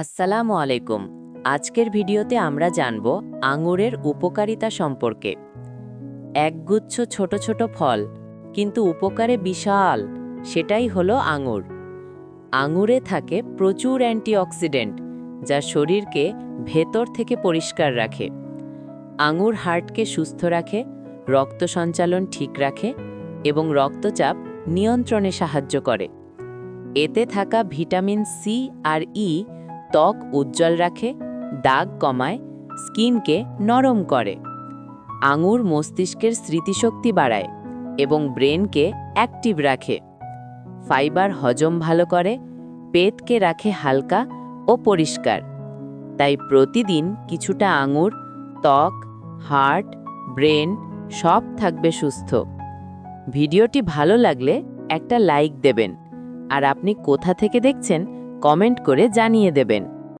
আসসালামু আলাইকুম। আজকের ভিডিওতে আমরা জানব আঙুরের উপকারিতা সম্পর্কে। একগুচ্ছ ছোট ছোট ফল, কিন্তু উপকারে বিশাল, সেটাই হলো আঙুর। আঙুরে থাকে প্রচুর অ্যান্টিঅক্সিডেন্ট, যা শরীরকে ভেতর থেকে পরিষ্কার রাখে। আঙুর হার্টকে সুস্থ রাখে, রক্ত সঞ্চালন ঠিক রাখে এবং রক্তচাপ নিয়ন্ত্রণে সাহায্য করে। এতে থাকা ভিটামিন সি আর ই ত্বক উজ্জ্বল রাখে, দাগ কমায়, স্কিনকে নরম করে। আঙুর মস্তিষ্কের স্মৃতিশক্তি বাড়ায় এবং ব্রেনকে অ্যাক্টিভ রাখে। ফাইবার হজম ভালো করে, পেটকে রাখে হালকা ও পরিষ্কার। তাই প্রতিদিন কিছুটা আঙুর, ত্বক, হার্ট, ব্রেন সব থাকবে সুস্থ। ভিডিওটি ভালো লাগলে একটা লাইক দেবেন। আর আপনি কোথা থেকে দেখছেন কমেন্ট করে জানিয়ে দেবেন।